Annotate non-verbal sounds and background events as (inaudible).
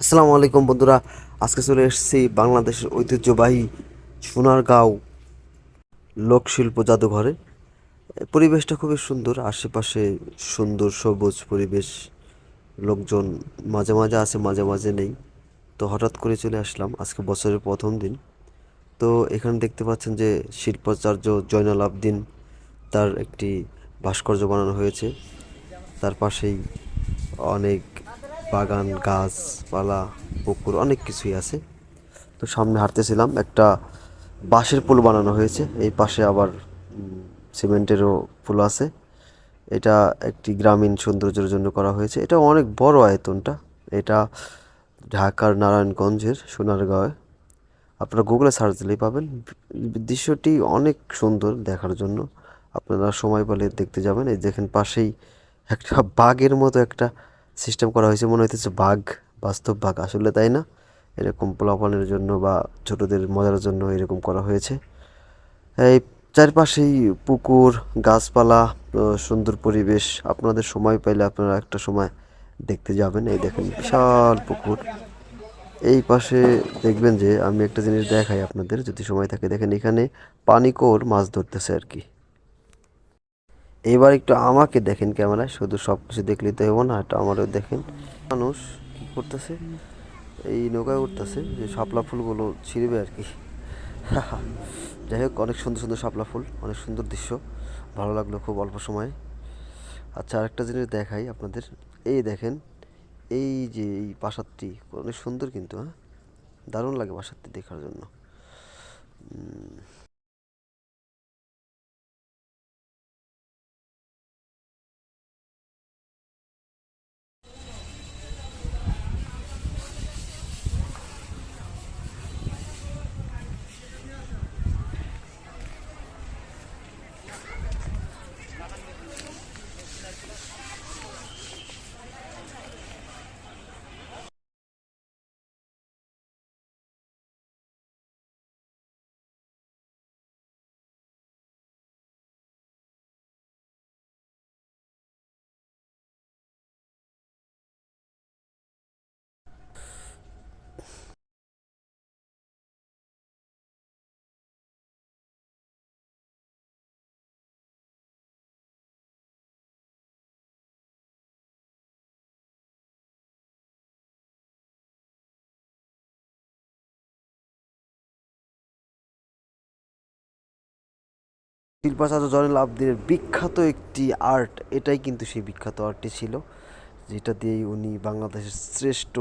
আসসালামু আলাইকুম বন্ধুরা। আজকে চলে এসেছি বাংলাদেশের ঐতিহ্যবাহী সোনারগাঁও লোকশিল্প জাদুঘরে। পরিবেশটা খুবই সুন্দর, আশেপাশে সুন্দর সবুজ পরিবেশ, লোকজন মাঝে মাঝে আছে, মাঝে মাঝে নেই। তো হঠাৎ করে চলে আসলাম, আজকে বছরের প্রথম দিন। তো এখানে দেখতে পাচ্ছেন যে শিল্পাচার্য জয়নাল আবদিন তার একটি ভাস্কর্য বানানো হয়েছে। তার পাশেই অনেক বাগান গাছপালা পুকুর অনেক কিছুই আছে। তো সামনে হাঁটতেছিলাম, একটা বাঁশের পুল বানানো হয়েছে। এই পাশে আবার সিমেন্টেরও পুল আছে। এটা একটি গ্রামীণ সৌন্দর্যের জন্য করা হয়েছে। এটা অনেক বড় আয়তনটা। এটা ঢাকার নারায়ণগঞ্জের সোনারগাঁওয়ে। আপনারা গুগলে সার্চ দিলেই পাবেন। দৃশ্যটি অনেক সুন্দর দেখার জন্য। আপনারা সময় পেলে দেখতে যাবেন। এই দেখেন পাশেই একটা বাঘের মতো একটা সিস্টেম করা হয়েছে, মনে হইতেছে বাঘ, বাস্তব বাঘ আসলে তাই না? এরকম পোলাপানের জন্য বা ছোটদের মজার জন্য এরকম করা হয়েছে। এই চারপাশেই পুকুর, গাছপালা সুন্দর পরিবেশ। আপনাদের সময় পাইলে আপনারা একটা সময় দেখতে যাবেন। এই দেখেন বিশাল পুকুর। এই পাশে দেখবেন যে আমি একটা জিনিস দেখাই আপনাদের, যদি সময় থাকে। দেখেন এখানে পানিকোর মাছ ধরতেছে আর কি। এবার একটু আমাকে দেখেন ক্যামেরায়, শুধু সব কিছু দেখলেই তো হব না এটা আমারও দেখেন। মানুষ কি করতেছে? এই নৌকায় উঠতেছে, যে শাপলা ফুলগুলো ছিঁড়বে আর কি। (laughs) যাই হোক, অনেক সুন্দর সুন্দর শাপলা ফুল, অনেক সুন্দর দৃশ্য। ভালো লাগল খুব অল্প সময়ে। আচ্ছা আরেকটা জিনিস দেখাই আপনাদের। এই দেখেন, এই যে এই প্রাসাদটি অনেক সুন্দর কিন্তু হ্যাঁ? দারুণ লাগে প্রাসাদটি দেখার জন্য। শিল্পাচার্য জয়নুল আবদিনের বিখ্যাত একটি আর্ট, এটাই কিন্তু সেই বিখ্যাত আর্টটি ছিল, যেটা দিয়েই উনি বাংলাদেশের শ্রেষ্ঠ